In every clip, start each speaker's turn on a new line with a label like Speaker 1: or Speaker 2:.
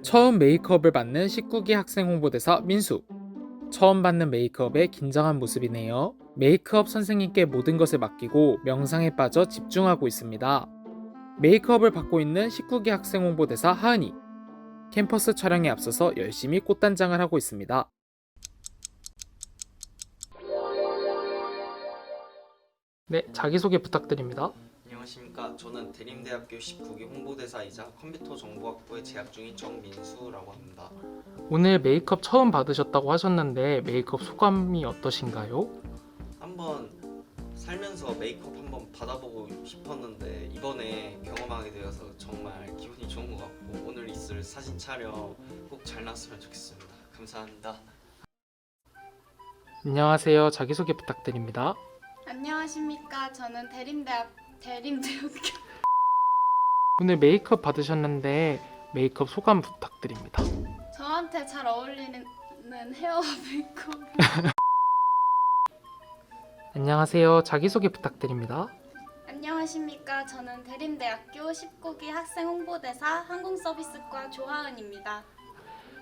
Speaker 1: 처음 메이크업을 받는 19기 학생 홍보대사 민수. 처음 받는 메이크업에 긴장한 모습이네요. 메이크업 선생님께 모든 것을 맡기고 명상에 빠져 집중하고 있습니다. 메이크업을 받고 있는 19기 학생 홍보대사 하은이. 캠퍼스 촬영에 앞서서 열심히 꽃단장을 하고 있습니다. 네, 자기소개 부탁드립니다.
Speaker 2: 안녕하십니까. 저는 대림대학교 19기 홍보대사이자 컴퓨터 정보학부에 재학 중인 정민수라고 합니다.
Speaker 1: 오늘 메이크업 처음 받으셨다고 하셨는데 메이크업 소감이 어떠신가요?
Speaker 2: 한번 살면서 메이크업 한번 받아보고 싶었는데 이번에 경험하게 되어서 정말 기분이 좋은 것 같고 오늘 있을 사진 촬영 꼭 잘 나왔으면 좋겠습니다. 감사합니다.
Speaker 1: 안녕하세요. 자기소개 부탁드립니다.
Speaker 3: 안녕하십니까. 저는 대림대학 대림대학교
Speaker 1: 오늘 메이크업 받으셨는데 메이크업 소감 부탁드립니다.
Speaker 3: 저한테 잘 어울리는 헤어 메이크업.
Speaker 1: 안녕하세요. 자기소개 부탁드립니다.
Speaker 3: 안녕하십니까. 저는 대림대학교 19기 학생 홍보대사 항공서비스과 조하은입니다.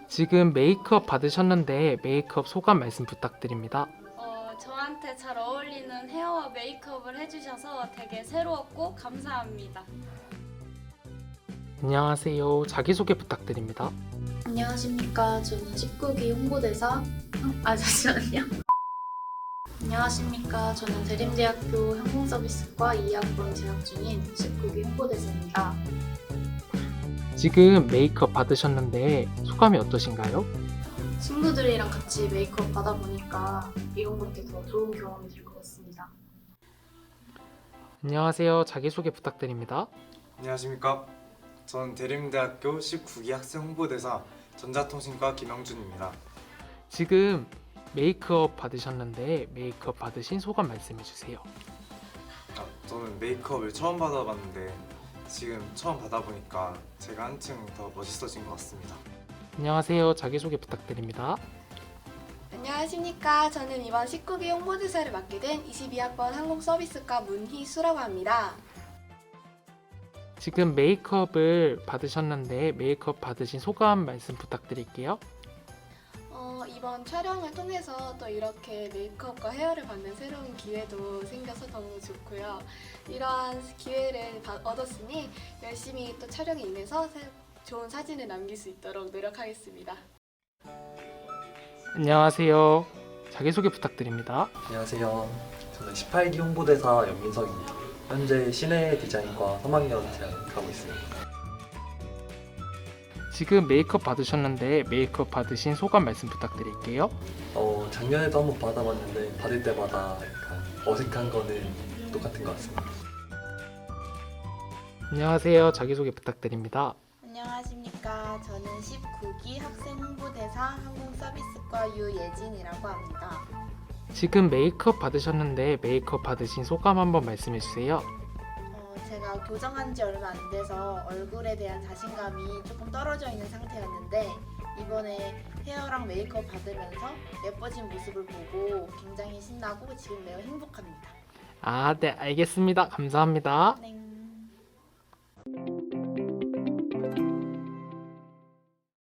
Speaker 1: 지금 메이크업 받으셨는데 메이크업 소감 말씀 부탁드립니다.
Speaker 3: 어, 저한테 잘 어울리는 헤어와 메이크업을 해주셔서 되게 새로웠고 감사합니다.
Speaker 1: 안녕하세요. 자기소개 부탁드립니다.
Speaker 4: 안녕하십니까. 저는 19기 홍보대사. 아, 잠시만요. 안녕하십니까. 저는 대림대학교 항공서비스과 2학번 재학 중인 19기 홍보대사입니다.
Speaker 1: 지금 메이크업 받으셨는데 소감이 어떠신가요?
Speaker 4: 친구들이랑 같이 메이크업 받아보니까 이런 것도 더 좋은 경험이 될 것 같습니다.
Speaker 1: 안녕하세요. 자기소개 부탁드립니다.
Speaker 5: 안녕하십니까. 저는 대림대학교 19기 학생 홍보대사 전자통신과 김영준입니다.
Speaker 1: 지금 메이크업 받으셨는데 메이크업 받으신 소감 말씀해 주세요.
Speaker 5: 아, 저는 메이크업을 처음 받아봤는데 지금 처음 받아보니까 제가 한층 더 멋있어진 것 같습니다.
Speaker 1: 안녕하세요. 자기소개 부탁드립니다.
Speaker 6: 안녕하십니까. 저는 이번 19기 홍보대사를 맡게 된 22학번 항공서비스과 문희수라고 합니다.
Speaker 1: 지금 메이크업을 받으셨는데 메이크업 받으신 소감 말씀 부탁드릴게요.
Speaker 6: 어, 이번 촬영을 통해서 또 이렇게 메이크업과 헤어를 받는 새로운 기회도 생겨서 너무 좋고요. 이러한 기회를 받- 얻었으니 열심히 또 촬영에 임해서 새- 좋은 사진을 남길 수 있도록 노력하겠습니다.
Speaker 1: 안녕하세요. 자기소개 부탁드립니다.
Speaker 7: 안녕하세요. 저는 18기 홍보대사 연민석입니다. 현재 시내 디자인과 3학년 재학하고 있습니다.
Speaker 1: 지금 메이크업 받으셨는데 메이크업 받으신 소감 말씀 부탁드릴게요.
Speaker 7: 어, 작년에도 한번 받아봤는데 받을 때마다 약간 어색한 거는 똑같은 것 같습니다.
Speaker 1: 안녕하세요. 자기소개 부탁드립니다.
Speaker 8: 안녕하십니까. 저는 19기 학생 홍보대사 항공서비스과 유예진이라고 합니다.
Speaker 1: 지금 메이크업 받으셨는데 메이크업 받으신 소감 한번 말씀해 주세요.
Speaker 8: 어, 제가 교정한 지 얼마 안 돼서 얼굴에 대한 자신감이 조금 떨어져 있는 상태였는데 이번에 헤어랑 메이크업 받으면서 예뻐진 모습을 보고 굉장히 신나고 지금 매우 행복합니다.
Speaker 1: 아, 네, 알겠습니다. 감사합니다.
Speaker 8: 네.